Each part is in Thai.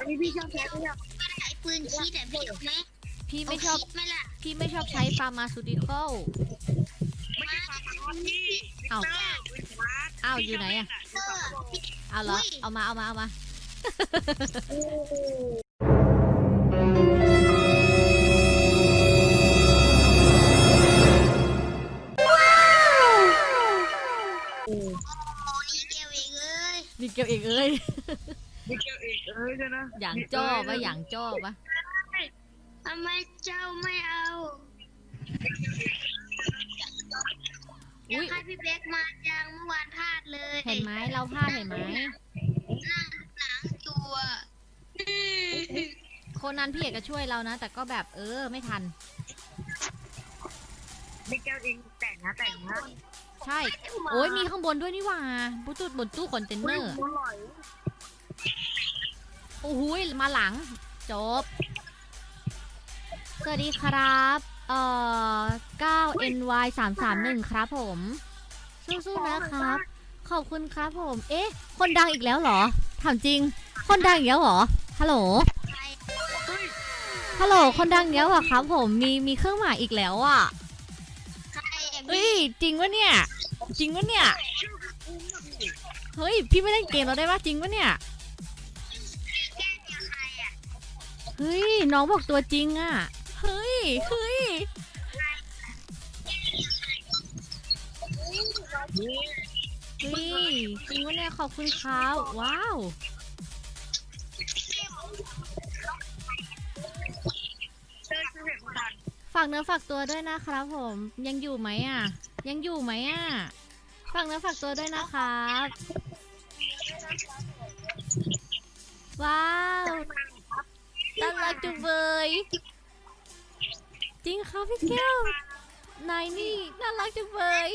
อันนี้พี่ชอบแคสไม่ชอบใช้ปืนชีดอะพี่ไหมพี่ไม่ชอบเาคิดไหมล่ะพี่ไม่ชอบใช้ฟาร์มาซูติคอลไม่ใช่ฟาร์มอนพี่อ้าววิกเตอร์วินวาร์ดอ้าวอยู่ไหนอะเออพี่เอาเหรอเอามาเอามาเอามาโอ้นี่เกลเองเอ้ยมีเกียวเองเอ้ยวิกเตอร์เอ กเอ้ยใช่นะอย่างจ้อปะอย่างจ้อปะทำไมเจ้าไม่เอาอยากอุ้ยให้พี่เบคมาจังเมื่อวานพลาดเลยเห็นไหมเราพลาดเห็นไหมนั่งหนังตัวคนนั้นพี่เอกก็ช่วยเรานะ แต่ก็แบบเออไม่ทันวิกเตอร์เองแต่งนะแต่งนะใช่ โอ้ยมีข้างบนด้วยนี่หว่าบุตุบนตู้คอนเทนเนอร์ อร่อยโอ้หยมาหลัง จบ สวัสดีครับเอ่อ 9ny 3 3 1ครับผม สู้ๆนะครับ ขอบคุณครับผม เอ๊ะ คนดังอีกแล้วเหรอ ถามจริง คนดังอีกแล้วเหรอ ฮัลโหล ฮัลโหล คนดังอีกแล้วเหรอครับผม มีมีเครื่องหมายอีกแล้วอะเฮ้ย จริงวะเนี่ย จริงวะเนี่ย เฮ้ย พี่ไม่เล่นเกมเราได้ปะจริงวะเนี่ย เฮ้ย น้องบอกตัวจริงอะเฮ้ย เฮ้ยนี่เฮ้ย จริงวะเนี่ยขอบคุณครับว้าว ฝากเนื้อฝากตัวด้วยนะครับผม ยังอยู่ไหมอะ ยังอยู่ไหมอะ ฝากเนื้อฝากตัวด้วยนะครับ ว้าว รักจุงเบยจริงครับพี่แก้วนายนี่น่ารักจุงเบย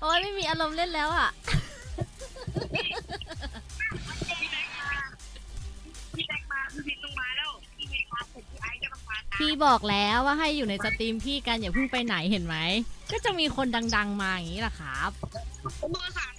โอ้ยไม่มีอารมณ์เล่นแล้วอะพี่แจ็คมาพี่พินต้องมาแล้วพี่พินมาเสร็จพี่ไอซ์ก็ต้องมาพี่บอกแล้วว่าให้อยู่ในสตรีมพี่กันอย่าเพิ่งไปไหนเห็นไหม ก็จะมีคนดัง ๆ มาอย่างนี้แหละครับเบอร์สาม